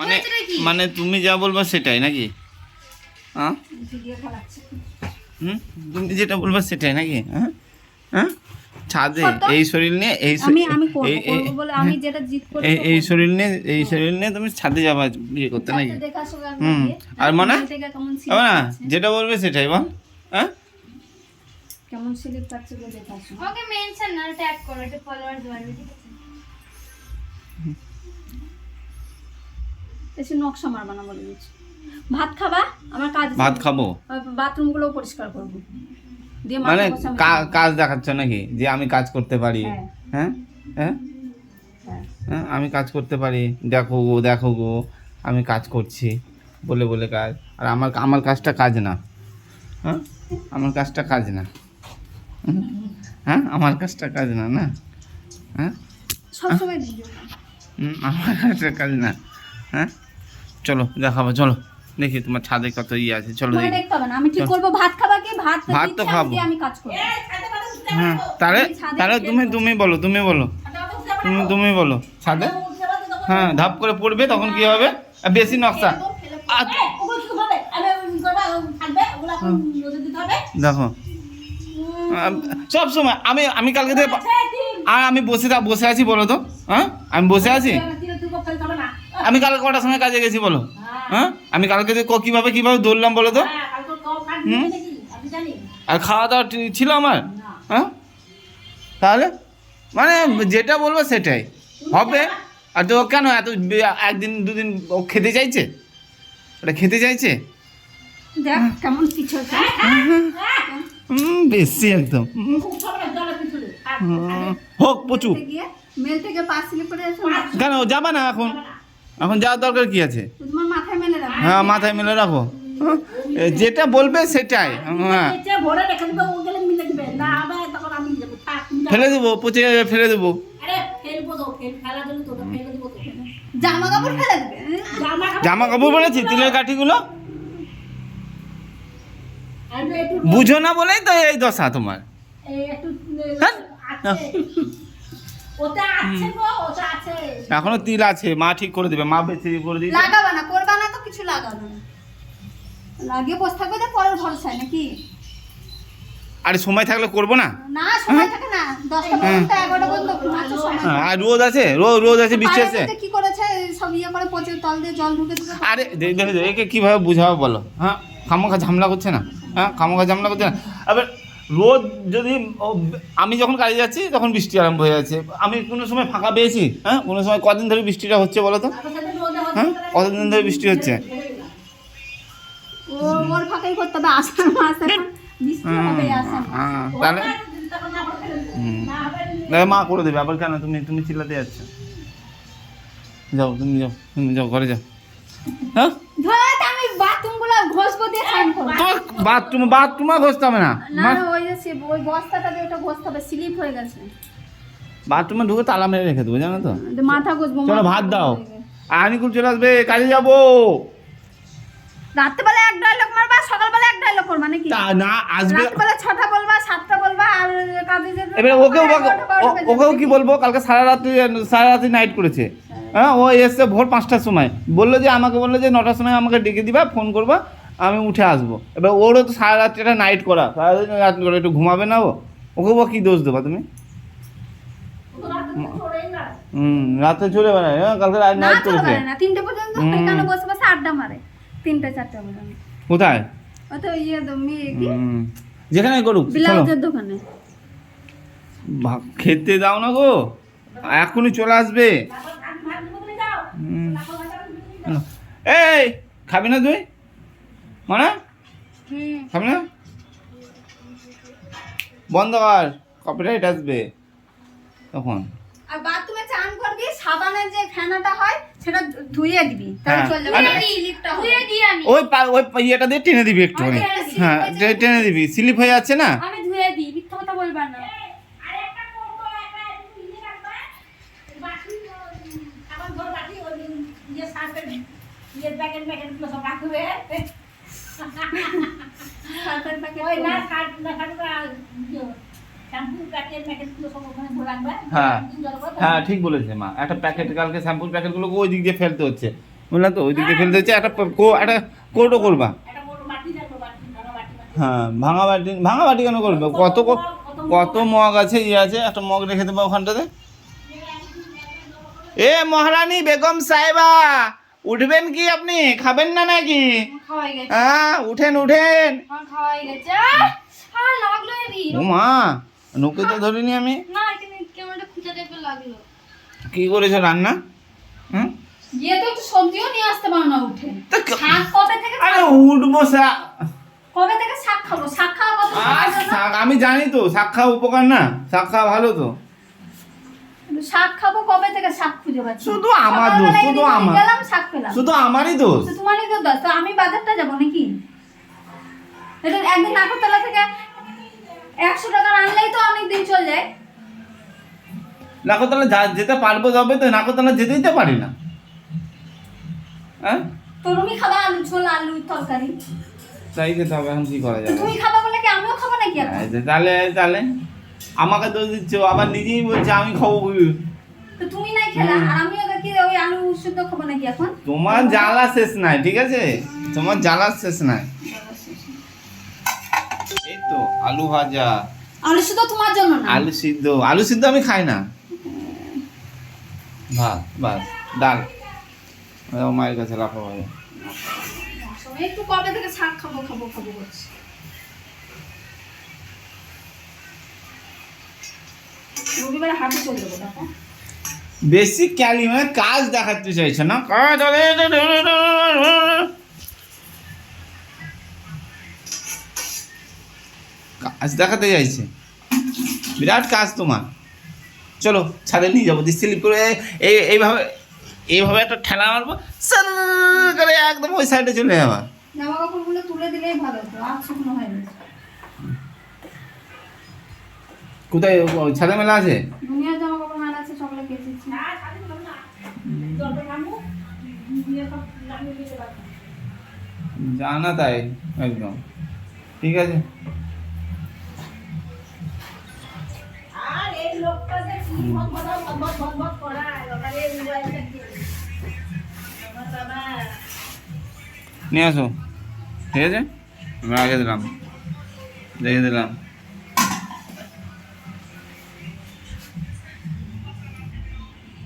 মানে মানে তুমি যা বলবা সেটাই নাকি? হ্যাঁ? হুম? তুমি যেটা বলবা সেটাই নাকি? হ্যাঁ? হ্যাঁ? ছাদে এই শরীর নিয়ে এই শ- আমি আমি করব এই- এই- করব বলে আমি যেটা জিত করব এই এই শরীর নিয়ে এই শরীর নিয়ে তুমি ছাদে যাবা বিয়ে করতে নাকি? হুম। আর মানে? কেমন না যেটা বলবে সেটাই বল। হ্যাঁ? কেমন স্লিপ পাচ্ছে বলে দেখা মেনশন না ট্যাগ করো এটা ফলোয়ার্স বাড়বে ঠিক আছে এসে নকশা মারবা না বলে দিচ্ছি। ভাত খাবা? আমার কাজ ভাত খাব? বাথরুমগুলো পরিষ্কার করব। মানে কাজ দেখাচ্ছ নাকি? যে আমি কাজ করতে পারি। হ্যাঁ। হ্যাঁ? হ্যাঁ? হ্যাঁ। হ্যাঁ আমি কাজ করতে পারি। দেখো গো দেখো গো আমি কাজ করছি। বলে বলে কাজ। আর আমার আমার কাজটা কাজ না। হ্যাঁ? আমার কাজটা কাজ না। হ্যাঁ? আমার কাজটা কাজ না না? হ্যাঁ? আমার কাজটা কাজ না। হ্যাঁ? চলো দেখাবো চলো। দেখি তোমার ছাদে কত ইয়ে আছে চলো দেখি। দেখতে হবে না আমি ঠিক করব? ভাত খাবা কি? ভাত ভাত তো খাব। আমি কাজ করব। হ্যাঁ তাহলে তাহলে তুমি তুমি বলো তুমি বলো। তুমি তুমি বলো। ছাদে? হ্যাঁ ধাপ করে পড়বে তখন কি হবে? আর বেশি নকশা। আ- দেখো। সব সময় আমি আমি কালকে থেকে আর আমি বসে বসে আছি বলো তো। হ্যাঁ? আমি বসে আছি? আমি কালকে কটার সময় কাজে গেছি বলো? হ্যাঁ। আমি কালকে যে ক- কীভাবে কীভাবে দৌড়লাম বলো তো? আর খাওয়া দাওয়া ছিল আমার? হ্যাঁ? তাহলে? মানে যেটা বলব সেটাই। হবে? আর তো কেন এত একদিন দুদিন ও খেতে চাইছে? ওটা খেতে চাইছে? কেমন পিছল বেশি একদম। হুম, হুম, হোক প্রচুর গিয়ে মেল থেকে পাঁচ করে কেন যাবা না এখন? এখন যাওয়ার দরকার কি আছে? হ্যাঁ মাথায় মেলে রাখো। হ্যাঁ, যেটা বলবে সেটাই। হ্যাঁ ফেলে দেবো পচে যাবে ফেলে দেবো। জামা কাপড় জামা কাপড় বলেছি তিলের কাঠিগুলো? বুঝো না বলেই তো এই দশা তোমার। হ্যাঁ? এখনও তিল আছে মা ঠিক করে দেবে মা বেশি করে দিবে লাগাবা না করবা না তো কিছু লাগাবে না। লাগিয়ে বসে থাকবে তো পরের ভরসায় নাকি? আরে সময় থাকলে করব না? না সময় থাকে না। দশটা পর্যন্ত এগারোটা পর্যন্ত মাত্র সময় হ্যাঁ, আর রোদ আছে রোদ রোদ আছে বৃষ্টি আছে কি করেছে সব ইয়ে করে পচে তল দিয়ে জল ঢুকে দিবে আরে দে- একে কীভাবে বুঝাবো বলো? হ্যাঁ খামোখা ঝামেলা করছে না? হ্যাঁ খামোখা ঝামেলা করছে না? এবার রোদ যদি আমি যখন কাজে যাচ্ছি তখন বৃষ্টি আরম্ভ হয়ে যাচ্ছে। আমি কোনো সময় ফাঁকা পেয়েছি হ্যাঁ? কোনো সময় কদিন ধরে বৃষ্টিটা হচ্ছে বলো তো? হ্যাঁ? কতদিন ধরে বৃষ্টি হচ্ছে? তাহলে মা করে দেবে আবার কেন? তুমি তুমি চিল্লাতে যাচ্ছ। যাও তুমি যাও তুমি যাও ঘরে যাও। হ্যাঁ? ঘষবো দিয়ে স্নান করব তোমার বাথরুম বাথরুমে ঘষতে হবে না। না না ওই যে ওই বস্তাটা দিয়ে ওটা ঘষতে হবে স্লিপ হয়ে গেছে। বাথরুমে ঢুকে তালা মেরে রেখে দেবো জানো তো? মাথা ঘষবো চলো ভাত দাও। আনিকুল চলে আসবে কাজে যাব। রাত্রেবেলা এক ডায়লগ মারবা সকালবেলা এক ডায়লগ করবা নাকি? তা না আসবে ছটা বলবা সাতটা বলবা আর কাজে যেতে এবারে ওকেও বলবো- এগারোটা, বারোটা ও- বেজে ওকেও কি বলব? কালকে সারা রাত্রি সারা রাত্রি নাইট করেছে। হ্যাঁ ও এসছে ভোর পাঁচটার সময়। বলল যে আমাকে বলল যে নটার সময় আমাকে ডেকে দিবা ফোন করবা আমি উঠে আসব। এবার ওরও তো সারা রাত্রিটা নাইট করা। সারা রাত্রি করে একটু ঘুমাবে না ও? ওকে বা কী দোষ দেবা তুমি? হুম রাতে চলে বেড়ায়। হ্যাঁ কালকে না নাইট করেছে। তিনটে পর্যন্ত এখানে বসে বসে আড্ডা মারে? তিনটে চারটে পর্যন্ত। কোথায়? ও তো ইয়ে কি? যেখানে করুক ব্লাউজের দোকানে। খেতে দাও না গো। এখনই চলে আসবে। এই খাবি না তুই? মানে? খাবি না? বন্ধ কর কপিরাইট আসবে। তখন। আর বাথরুমে চান করবি সাবানের যে ফেনাটা হয় সেটা ধুয়ে দিবি তাহলে হ্যাঁ। চলে যাবে। ওই পা- ওই ইয়েটা দিয়ে টেনে দিবি slip হ্যাঁ টেনে দিবি। স্লিপ হয়ে যাচ্ছে না আমি ধুয়ে দিই মিথ্যা কথা বলবা না সার্ফের প্যাকেট হ্যাঁ হ্যাঁ ঠিক বলেছে মা। একটা প্যাকেট কালকে শ্যাম্পুর ওই দিক দিয়ে ফেলতে হচ্ছে। বুঝলাম তো ওই দিকে ফেলতে হচ্ছে একটা কো- একটা কোটো করবা। হ্যাঁ ভাঙা বাটি ভাঙা বাটি কেন করবে? কত কত মগ আছে ইয়ে আছে একটা মগ রেখে দেবো ওখানটাতে? এ মহারানী বেগম সাহেবা! উঠবেন কি আপনি? খাবেন না নাকি? আমার হ্যাঁ উঠেন উঠেন। ও মা নোকে তো ধরিনি আমি। কি করেছ রান্না? হুম? আমি জানি তো শাক খাওয়া উপকার না? শাক খাওয়া ভালো তো। শাক খাব কবে থেকে শাক খুঁজে পাচ্ছি? শুধু আমার দোষ, শুধু আমার। গেলাম শাক পেলাম। শুধু আমারই দোষ। তো তোমারই তো দোষ তো আমি বাজারটা যাব নাকি? এটা একদিন নাগরতলা থেকে একশো টাকা আনলেই তো অনেক দিন চলে যায়। নাকতলা যা- যেতে পারব যাবে তো নাকতলা যেতেই তো পারি না। হ্যাঁ? তো তুমি খাবা আলু ঝোল আলু তরকারি। তাই খেতে হবে এখন কি করা যাবে? তুমি খাবা বলে কি আমিও খাব নাকি এখন? এই যে তাহলে তাহলে আমাকে দোষ দিচ্ছ আবার নিজেই বলছে আমি খাব। তুমি নাই খেলা আর ওই আলু শুদ্ধ খাব নাকি এখন? তোমার জ্বালা শেষ নাই ঠিক আছে? তোমার জ্বালা শেষ নাই। এই তো আলু ভাজা। আলু শুদ্ধ তোমার জন্য না? আলু সিদ্ধ আলু সিদ্ধ আমি খাই না। ভাত বাস ডাল। মায়ের কাছে রাখো ভাই। একটু কবে থেকে শাক খাব খাব খাব করছি রবিবারে হাটে চলে যাব বেশি ক্যালি মানে কাজ দেখাতে চাইছে না? কাজ কাজ দেখাতে চাইছে। বিরাট কাজ তোমার। চলো ছাদে নিয়ে যাব দিয়ে স্লিপ করে। এই এইভাবে এইভাবে একটা ঠেলা মারবো সার করে একদম ওই সাইডে চলে যাবা। জামা কাপড়গুলো তুলে দিলেই ভালো হতো আর শুকনো হয়নি। কোথায় ছাদে মেলা আছে? জানা তাই একদম। ঠিক আছে। নিয়ে আসো। ঠিক আছে? আমি আগে দিলাম। রেখে দিলাম।